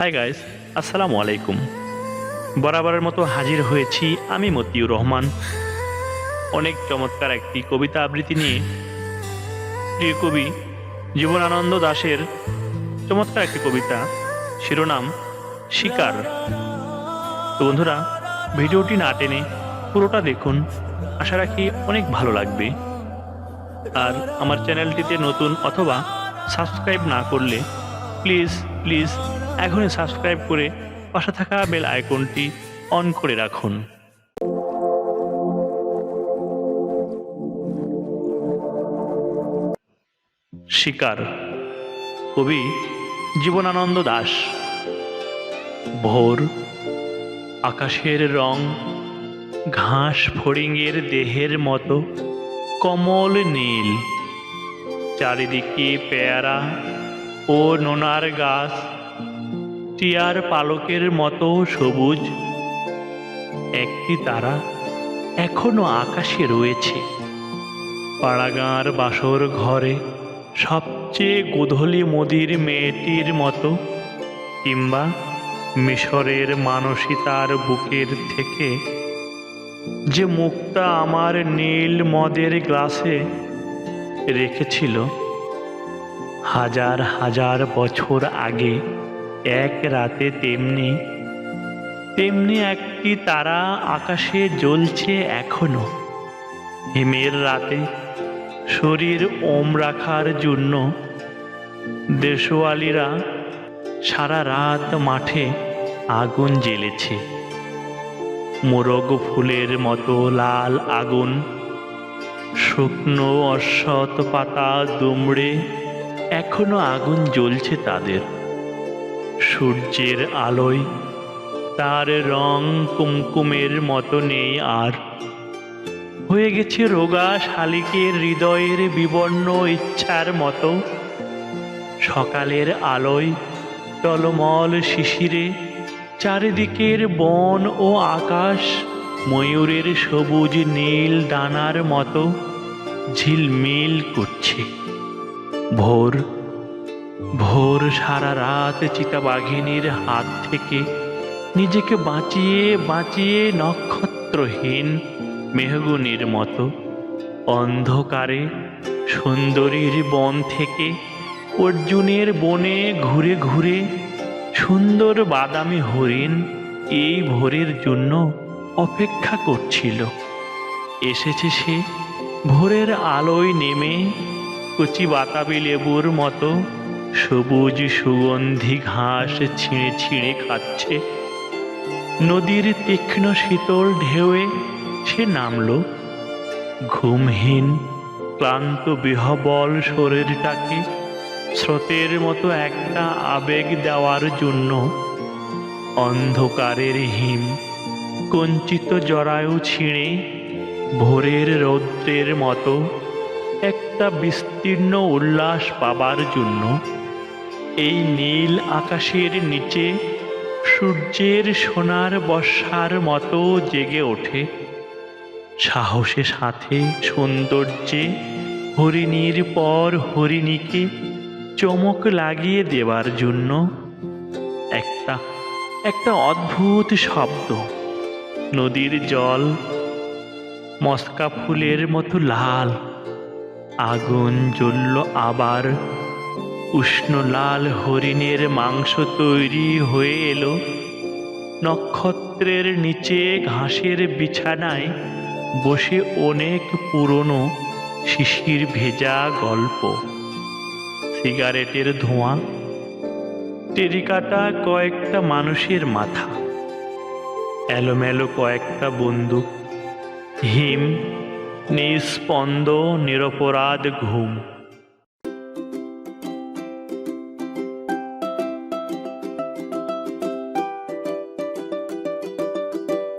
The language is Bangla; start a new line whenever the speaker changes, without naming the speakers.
হাই গাইস আসসালামু আলাইকুম। বরাবরের মতো হাজির হয়েছি আমি মতিউর রহমান। অনেক চমৎকার একটি কবিতা আবৃত্তি নিয়ে। প্রিয় কবি জীবনানন্দ দাশের চমৎকার একটি কবিতা, শিরোনাম শিকার। তো বন্ধুরা, ভিডিওটি না টেনে পুরোটা দেখুন, আশা রাখি অনেক ভালো লাগবে। আর আমার চ্যানেলটিতে নতুন অথবা সাবস্ক্রাইব না করলে, প্লিজ প্লিজ এখনই সাবস্ক্রাইব করে পাশে থাকা বেল আইকনটি অন করে রাখুন। শিকার, কবি জীবনানন্দ দাস। ভোর, আকাশের রং, ঘাস ফড়িংয়ের দেহের মতো কমল নীল। চারিদিকে পেয়ারা ও নোনার গাছ টিয়ার পালকের মতো সবুজ। একটি তারা এখনও আকাশে রয়েছে। পাড়াগাঁর বাসর ঘরে সবচেয়ে গোধলি মদির মেয়েটির মতো কিংবা মিশরের মানসিতার বুকের থেকে যে মুক্তা আমার নীল মদের গ্লাসে রেখেছিল হাজার হাজার বছর আগে। এক রাতে তেমনি তেমনি একটি তারা আকাশে জ্বলছে এখনও। হিমের রাতে শরীর ওম রাখার জন্য দেশওয়ালিরা সারা রাত মাঠে আগুন জ্বেলেছে। মোরগ ফুলের মতো লাল আগুন, শুকনো অশ্বত পাতা দুমড়ে এখনও আগুন জ্বলছে তাদের। সূর্যের আলোয়, তার রং কুমকুমের মতো নেই আর। হয়ে গেছে রোগা শালিকের হৃদয়ের বিবর্ণ ইচ্ছার মতো। সকালের আলোয় টলমল শিশিরে, চারিদিকের বন ও আকাশ ময়ূরের সবুজ নীল ডানার মতো ঝিলমিল করছে। ভোর ভোর সারা রাত চিতাবাঘিনীর হাত থেকে নিজেকে বাঁচিয়ে বাঁচিয়ে নক্ষত্রহীন মেহগুনির মতো অন্ধকারে সুন্দরীর বন থেকে অর্জুনের বনে ঘুরে ঘুরে সুন্দর বাদামি হরিণ এই ভোরের জন্য অপেক্ষা করছিল। এসেছে সে ভোরের আলোয় নেমে কচি বাতাবি লেবুর মতো সবুজ সুগন্ধি ঘাস ছিঁড়ে ছিঁড়ে খাচ্ছে। নদীর তীক্ষ্ণ শীতল ঢেউয়ে সে নামল। ঘুমহীন, ক্লান্ত, বিহবল শরীরটাকে স্রোতের মতো একটা আবেগ দেওয়ার জন্য অন্ধকারের হিম কঞ্চিত জরায়ু ছিঁড়ে ভোরের রৌদ্রের মতো একটা বিস্তীর্ণ উল্লাস পাবার জন্য এই নীল আকাশের নিচে সূর্যের সোনার বর্ষার মতো জেগে ওঠে। সাহসে সাথে সৌন্দর্যে হরিণীর পর হরিণীকে চমক লাগিয়ে দেওয়ার জন্য একটা একটা অদ্ভুত শব্দ। নদীর জল মস্কা ফুলের মতো লাল। আগুন জ্বলল আবার উষ্ণ লাল হরিণের মাংস তৈরি হয়ে এলো। নক্ষত্রের নিচে ঘাসের বিছানায় বসে অনেক পুরনো শিশির ভেজা গল্প। সিগারেটের ধোঁয়া, টেরিকাটা কয়েকটা মানুষের মাথা, এলোমেলো কয়েকটা বন্দুক, হিম নিস্পন্দ নিরপরাধ ঘুম।